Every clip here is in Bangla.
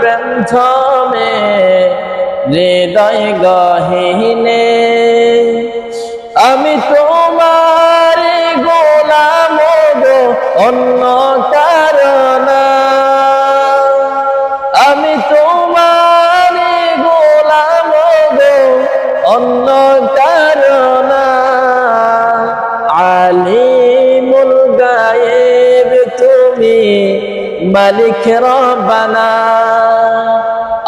প্রেম থমে হৃদয় গহিনে, আমি তোমার গোলাম গো, অন্য কারণ। আমি তোমার গোলাম গো, অন্য কারণ। আলিমুল গায়েব তুমি মালিক রব্বানা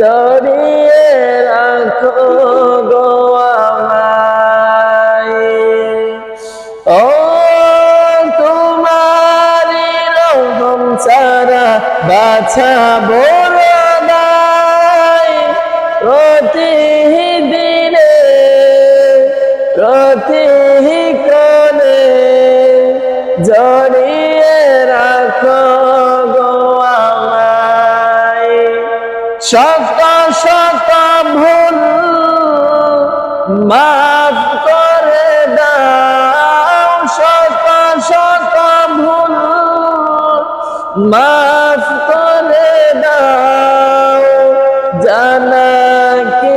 জড়িয়ে রাখো গো আমায়। ও তোমারি রহম ছাড়া বাছা বড় প্রতিদিনে প্রতিক্ষণে জড়িয়ে শত শত ভুল মাফ করে দাও। শত শত ভুল মাফ করে দাও। জানা কি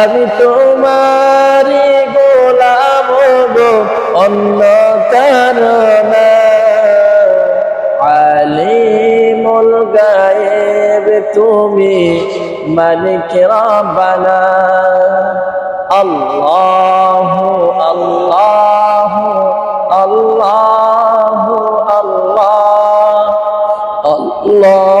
আমি তোমারি গোলাম গো, অন্য গায়েব তুমি মালিক রব্বানা আল্লাহ আল্লাহ আল্লাহ আল্লাহ। আল্লাহ